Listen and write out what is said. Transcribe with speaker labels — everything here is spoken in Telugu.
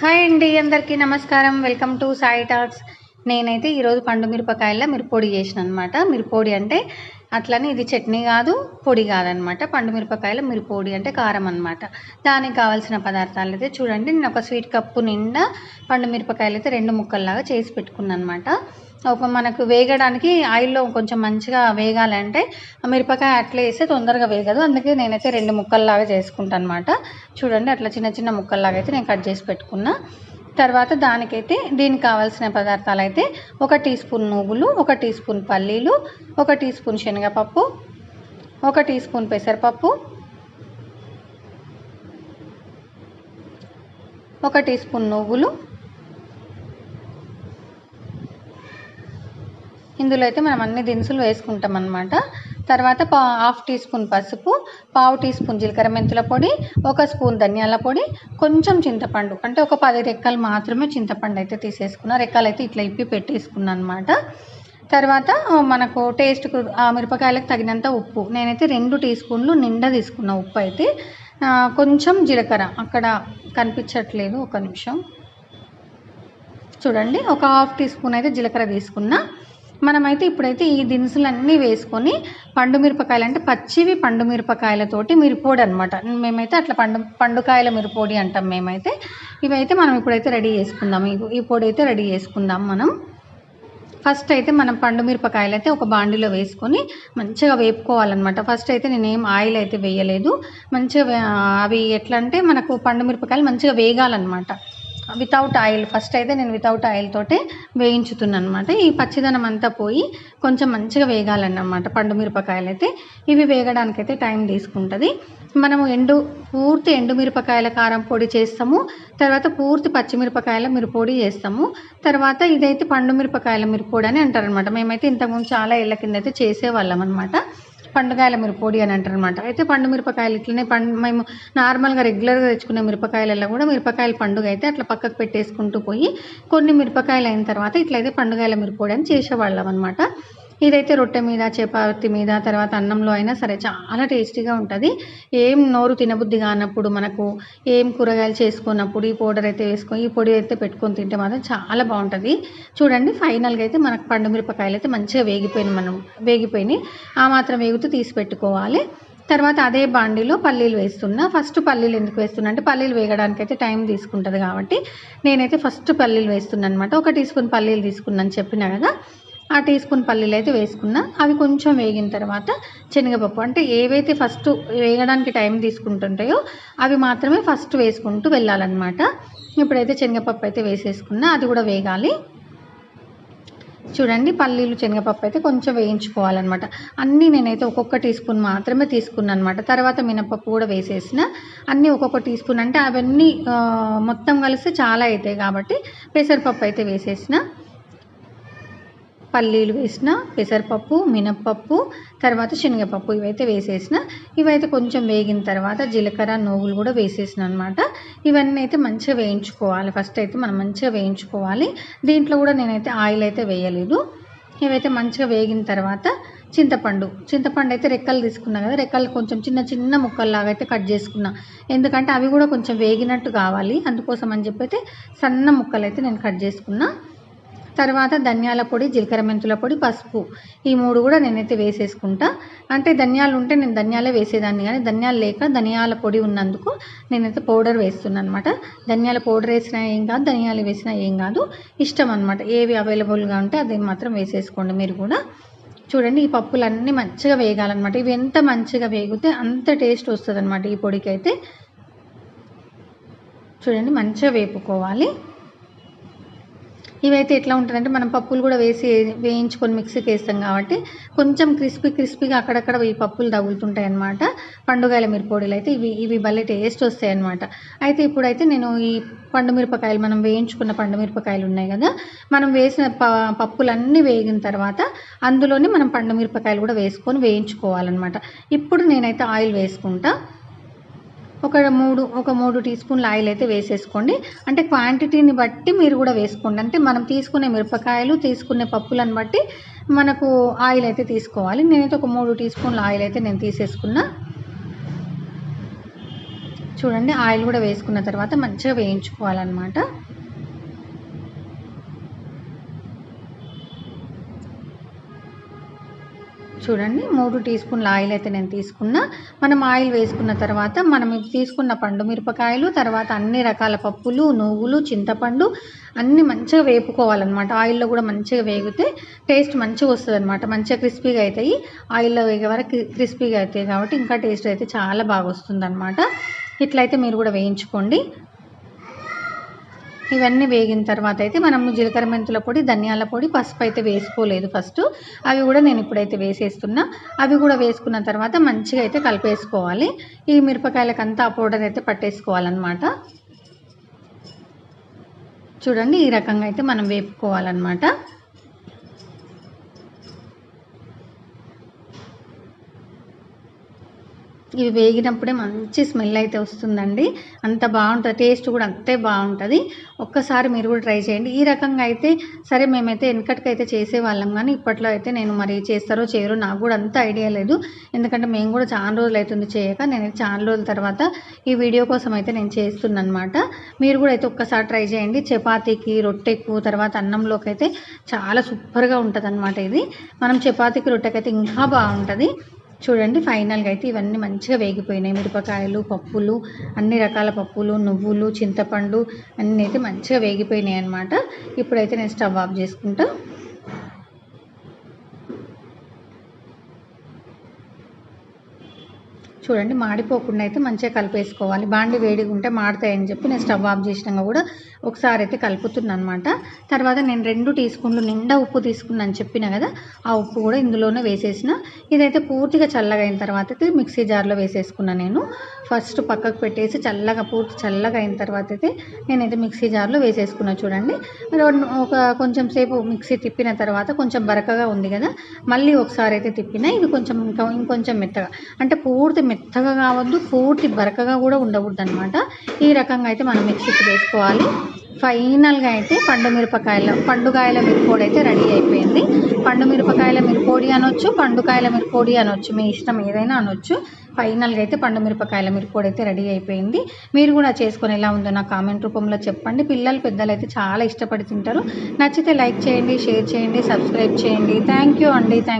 Speaker 1: హాయ్ అండి అందరికీ నమస్కారం. Welcome to Sai talks. నేనైతే ఈరోజు పండు మిరపకాయల మిరపొడి చేసిన అనమాట మిరపొడి అంటే అట్లనే ఇది చట్నీ కాదు పొడి కాదనమాట పండు మిరపకాయల మిరపొడి అంటే కారం అనమాట దానికి కావాల్సిన పదార్థాలు అయితే చూడండి. నేను ఒక స్వీట్ కప్పు నిండా పండు మిరపకాయలు అయితే రెండు ముక్కల్లాగా చేసి పెట్టుకున్నాను అనమాట ఒక మనకు వేగడానికి ఆయిల్లో కొంచెం మంచిగా వేగాలంటే మిరపకాయ అట్లా వేస్తే తొందరగా వేగదు. అందుకే నేనైతే రెండు ముక్కల్లాగా చేసుకుంటాను అనమాట చూడండి అట్లా చిన్న చిన్న ముక్కల్లాగా అయితే నేను కట్ చేసి పెట్టుకున్నా. తర్వాత దానికైతే దీనికి కావాల్సిన పదార్థాలు అయితే ఒక టీ స్పూన్ నువ్వులు ఒక టీ స్పూన్ పల్లీలు ఒక టీ స్పూన్ శనగపప్పు ఒక టీ స్పూన్ పెసరపప్పు ఒక టీ స్పూన్ నువ్వులు. ఇందులో అయితే మనం అన్ని దినుసులు వేసుకుంటాం అనమాట తర్వాత పా హాఫ్ టీ స్పూన్ పసుపు పావు టీ స్పూన్ జీలకర్ర మెంతుల పొడి ఒక స్పూన్ ధనియాల పొడి కొంచెం చింతపండు. అంటే ఒక పది రెక్కలు మాత్రమే చింతపండు అయితే తీసేసుకున్నా. రెక్కలు అయితే ఇట్లా ఇప్పి పెట్టేసుకున్నాను అనమాట తర్వాత మనకు టేస్ట్కు ఆ మిరపకాయలకు తగినంత ఉప్పు. నేనైతే రెండు టీ స్పూన్లు నిండా తీసుకున్న ఉప్పు అయితే. కొంచెం జీలకర్ర. అక్కడ కనిపించట్లేదు. ఒక నిమిషం. చూడండి. ఒక హాఫ్ టీ స్పూన్ అయితే జీలకర్ర తీసుకున్నా. మనమైతే ఇప్పుడైతే ఈ దినుసులన్నీ వేసుకొని పండు మిరపకాయలు అంటే పచ్చివి పండు మిరపకాయలతోటి మిరపొడి అనమాట మేమైతే అట్లా పండు పండుకాయల మిరపొడి అంటాం మేమైతే. ఇవైతే మనం ఇప్పుడైతే రెడీ చేసుకుందాం. ఈ- ఈ పొడి అయితే రెడీ చేసుకుందాం మనం. ఫస్ట్ అయితే మనం పండు మిరపకాయలు అయితే ఒక బాండిలో వేసుకొని మంచిగా వేపుకోవాలన్నమాట. ఫస్ట్ అయితే నేను ఆయిల్ అయితే వేయలేదు. మంచిగా అవి ఎట్లా అంటే మనకు పండు మిరపకాయలు మంచిగా వేగాలన్నమాట. వితౌట్ ఆయిల్ ఫస్ట్ అయితే నేను వితౌట్ ఆయిల్ తోటే వేయించుతున్నాను అనమాట ఈ పచ్చిదనం అంతా పోయి కొంచెం మంచిగా వేగాలన్నమాట పండు మిరపకాయలు అయితే ఇవి వేగడానికి అయితే టైం తీసుకుంటుంది. మనము ఎండు పూర్తి ఎండు మిరపకాయల కారం పొడి చేస్తాము. తర్వాత పూర్తి పచ్చిమిరపకాయల మిరపొడి చేస్తాము. తర్వాత ఇదైతే పండు మిరపకాయల మిరపొడి అని అంటారనమాట మేమైతే ఇంతకుముందు చాలా ఏళ్ళ కింద అయితే చేసేవాళ్ళం అనమాట పండుగాయల మిరపొడి అని అంటారనమాట అయితే పండు మిరపకాయలు ఇట్లనే పండు మేము నార్మల్గా రెగ్యులర్గా తెచ్చుకునే మిరపకాయలలో కూడా మిరపకాయల పండుగ అయితే అట్లా పక్కకు పెట్టేసుకుంటూ పోయి కొన్ని మిరపకాయలు అయిన తర్వాత ఇట్లయితే పండుగాయల మిరపొడి అని చేసేవాళ్ళం అనమాట ఇదైతే రొట్టె మీద చపాతి మీద తర్వాత అన్నంలో అయినా సరే చాలా టేస్టీగా ఉంటుంది. ఏం నోరు తినబుద్ధి కానప్పుడు మనకు ఏం కూరగాయలు చేసుకున్నప్పుడు ఈ పౌడర్ అయితే వేసుకొని ఈ పొడి అయితే పెట్టుకొని తింటే మాత్రం చాలా బాగుంటుంది. చూడండి ఫైనల్గా అయితే మనకు పండు మిరపకాయలు అయితే మంచిగా వేగిపోయినాయి మనం వేగిపోయినాయి. ఆ మాత్రం వేగుతూ తీసి పెట్టుకోవాలి. తర్వాత అదే బాండీలో పల్లీలు వేస్తున్నా. ఫస్ట్ పల్లీలు ఎందుకు వేస్తున్నా అంటే పల్లీలు వేగడానికి అయితే టైం తీసుకుంటుంది కాబట్టి నేనైతే ఫస్ట్ పల్లీలు వేస్తున్నాను అనమాట ఒక టీ స్పూన్ పల్లీలు తీసుకున్నాను చెప్పిన కదా. ఆ టీ స్పూన్ పల్లీలు అయితే వేసుకున్నా అవి కొంచెం వేగిన తర్వాత శనగపప్పు. అంటే ఏవైతే ఫస్ట్ వేగడానికి టైం తీసుకుంటుంటాయో అవి మాత్రమే ఫస్ట్ వేసుకుంటూ వెళ్ళాలన్నమాట. ఇప్పుడైతే శనగపప్పు అయితే వేసేసుకున్నా అది కూడా వేగాలి. చూడండి పల్లీలు శనగపప్పు అయితే కొంచెం వేయించుకోవాలన్నమాట. అన్నీ నేనైతే ఒక్కొక్క టీ స్పూన్ మాత్రమే తీసుకున్నాను అనమాట తర్వాత మినపప్పు కూడా వేసేసిన అన్నీ ఒక్కొక్క టీ స్పూన్. అంటే అవన్నీ మొత్తం కలిసి చాలా అవుతాయి కాబట్టి పెసరపప్పు అయితే వేసేసిన. పల్లీలు వేసిన పెసరపప్పు మినప్పప్పు తర్వాత శనగపప్పు ఇవైతే వేసేసిన. ఇవైతే కొంచెం వేగిన తర్వాత జీలకర్ర నూగులు కూడా వేసేసిన అనమాట ఇవన్నీ అయితే మంచిగా వేయించుకోవాలి. ఫస్ట్ అయితే మనం మంచిగా వేయించుకోవాలి. దీంట్లో కూడా నేనైతే ఆయిల్ అయితే వేయలేదు. ఇవైతే మంచిగా వేగిన తర్వాత చింతపండు. చింతపండు అయితే రెక్కలు తీసుకున్నా కదా రెక్కలు కొంచెం చిన్న చిన్న ముక్కల్లాగా అయితే కట్ చేసుకున్నా. ఎందుకంటే అవి కూడా కొంచెం వేగినట్టు కావాలి. అందుకోసం అని చెప్పి అయితే సన్న ముక్కలు అయితే నేను కట్ చేసుకున్నా. తర్వాత ధనియాల పొడి జీలకర్ర మెంతుల పొడి పసుపు. ఈ మూడు కూడా నేనైతే వేసేసుకుంటా. అంటే ధనియాలు ఉంటే నేను ధనియాలే వేసేదాన్ని. కానీ ధనియాలు లేక ధనియాల పొడి ఉన్నందుకు నేనైతే పౌడర్ వేస్తున్నాను అనమాట ధనియాల పౌడర్ వేసినా ఏం కాదు ధనియాలు వేసినా ఏం కాదు. ఇష్టం అనమాట ఏవి అవైలబుల్గా ఉంటే అది మాత్రం వేసేసుకోండి మీరు కూడా. చూడండి ఈ పప్పులన్నీ మంచిగా వేగాలన్నమాట. ఇవి ఎంత మంచిగా వేగితే అంత టేస్ట్ వస్తుంది అనమాట ఈ పొడికి అయితే చూడండి మంచిగా వేపుకోవాలి. ఇవైతే ఎట్లా ఉంటుందంటే మనం పప్పులు కూడా వేసి వేయించుకొని మిక్సీకి వేస్తాం కాబట్టి కొంచెం క్రిస్పీ క్రిస్పీగా అక్కడక్కడ ఈ పప్పులు తగులుతుంటాయి అనమాట పండుగల మిరపొడిలు అయితే ఇవి ఇవి భలే టేస్ట్ వస్తాయి అన్నమాట. అయితే ఇప్పుడైతే నేను ఈ పండు మిరపకాయలు మనం వేయించుకున్న పండు మిరపకాయలు ఉన్నాయి కదా మనం వేసిన ప పప్పులన్నీ వేగిన తర్వాత అందులోనే మనం పండు మిరపకాయలు కూడా వేసుకొని వేయించుకోవాలన్నమాట. ఇప్పుడు నేనైతే ఆయిల్ వేసుకుంటా. ఒక మూడు ఒక మూడు టీ స్పూన్ల ఆయిల్ అయితే వేసేసుకోండి. అంటే క్వాంటిటీని బట్టి మీరు కూడా వేసుకోండి. అంటే మనం తీసుకునే మిరపకాయలు తీసుకునే పప్పులను బట్టి మనకు ఆయిల్ అయితే తీసుకోవాలి. నేనైతే ఒక మూడు టీ స్పూన్ల ఆయిల్ అయితే నేను తీసేసుకున్నా. చూడండి ఆయిల్ కూడా వేసుకున్న తర్వాత మంచిగా వేయించుకోవాలన్నమాట. చూడండి మూడు టీ స్పూన్ల ఆయిల్ అయితే నేను తీసుకున్నా. మనం ఆయిల్ వేసుకున్న తర్వాత మనం తీసుకున్న పండు మిరపకాయలు తర్వాత అన్ని రకాల పప్పులు నువ్వులు చింతపండు అన్నీ మంచిగా వేపుకోవాలన్నమాట. ఆయిల్లో కూడా మంచిగా వేగితే టేస్ట్ మంచిగా వస్తుంది అనమాట మంచిగా క్రిస్పీగా అవుతాయి ఆయిల్లో వేగే వరకు క్రిస్పీగా అవుతాయి కాబట్టి ఇంకా టేస్ట్ అయితే చాలా బాగా వస్తుంది అనమాట ఇట్లయితే మీరు కూడా వేయించుకోండి. ఇవన్నీ వేగిన తర్వాత అయితే మనము జీలకర్ర మెంతుల పొడి ధనియాల పొడి పసుపు అయితే వేసుకోలేదు ఫస్ట్. అవి కూడా నేను ఇప్పుడైతే వేసేస్తున్నా. అవి కూడా వేసుకున్న తర్వాత మంచిగా అయితే కలిపేసుకోవాలి. ఈ మిరపకాయలకంతా ఆ పౌడర్ అయితే పట్టేసుకోవాలన్నమాట. చూడండి ఈ రకంగా అయితే మనం వేపుకోవాలన్నమాట. ఇవి వేగినప్పుడే మంచి స్మెల్ అయితే వస్తుందండి. అంత బాగుంటుంది. టేస్ట్ కూడా అంతే బాగుంటుంది. ఒక్కసారి మీరు కూడా ట్రై చేయండి. ఈ రకంగా అయితే సరే మేమైతే వెనకటికైతే చేసేవాళ్ళం కానీ ఇప్పట్లో అయితే నేను మరి చేస్తారో చేయరో నాకు కూడా అంత ఐడియా లేదు. ఎందుకంటే మేము కూడా చాలా రోజులు అవుతుంది చేయక. నేను చాలా రోజుల తర్వాత ఈ వీడియో కోసం అయితే నేను చేస్తున్నాను అనమాట మీరు కూడా అయితే ఒక్కసారి ట్రై చేయండి. చపాతీకి రొట్టెకు తర్వాత అన్నంలోకి అయితే చాలా సూపర్గా ఉంటుంది ఇది. మనం చపాతీకి రొట్టెకైతే ఇంకా బాగుంటుంది. చూడండి ఫైనల్గా అయితే ఇవన్నీ మంచిగా వేగిపోయినాయి. మిరపకాయలు పప్పులు అన్ని రకాల పప్పులు నువ్వులు చింతపండు అన్నీ అయితే మంచిగా వేగిపోయినాయి అనమాట ఇప్పుడైతే నేను స్టవ్ ఆఫ్ చేసుకుంటా. చూడండి మాడిపోకుండా అయితే మంచిగా కలిపేసుకోవాలి. బాండి వేడిగా ఉంటే మాడతాయని చెప్పి నేను స్టవ్ ఆఫ్ చేసినాక కూడా ఒకసారి అయితే కలుపుతున్నాను అనమాట తర్వాత నేను రెండు టీ స్పూన్లు నిండా ఉప్పు తీసుకున్నాను చెప్పిన కదా ఆ ఉప్పు కూడా ఇందులోనే వేసేసిన. ఇదైతే పూర్తిగా చల్లగా అయిన తర్వాత అయితే మిక్సీ జార్లో వేసేసుకున్నాను నేను. ఫస్ట్ పక్కకు పెట్టేసి చల్లగా పూర్తి చల్లగా అయిన తర్వాత అయితే నేనైతే మిక్సీ జార్లో వేసేసుకున్నాను చూడండి. ఒక కొంచెం సేపు మిక్సీ తిప్పిన తర్వాత కొంచెం బరకగా ఉంది కదా మళ్ళీ ఒకసారి అయితే తిప్పిన ఇది కొంచెం ఇంకా ఇంకొంచెం మెత్తగా అంటే పూర్తి మెత్తగా కావద్దు పూర్తి బరకగా కూడా ఉండవద్దు అనమాట ఈ రకంగా అయితే మనం మిక్సీకి వేసుకోవాలి. ఫైనల్గా అయితే పండు మిరపకాయల పండుకాయల మిరపోడి అయితే రెడీ అయిపోయింది. పండు మిరపకాయల మిరపోడి అనొచ్చు పండుకాయల మిరపోడి అనొచ్చు మీ ఇష్టం ఏదైనా అనొచ్చు. ఫైనల్గా అయితే పండు మిరపకాయల మిరపోడి అయితే రెడీ అయిపోయింది. మీరు కూడా చేసుకొని ఎలా ఉందో నా కామెంట్ రూపంలో చెప్పండి. పిల్లలు పెద్దలు అయితే చాలా ఇష్టపడి తింటారు. నచ్చితే లైక్ చేయండి షేర్ చేయండి సబ్స్క్రైబ్ చేయండి. థ్యాంక్ యూ అండి. థ్యాంక్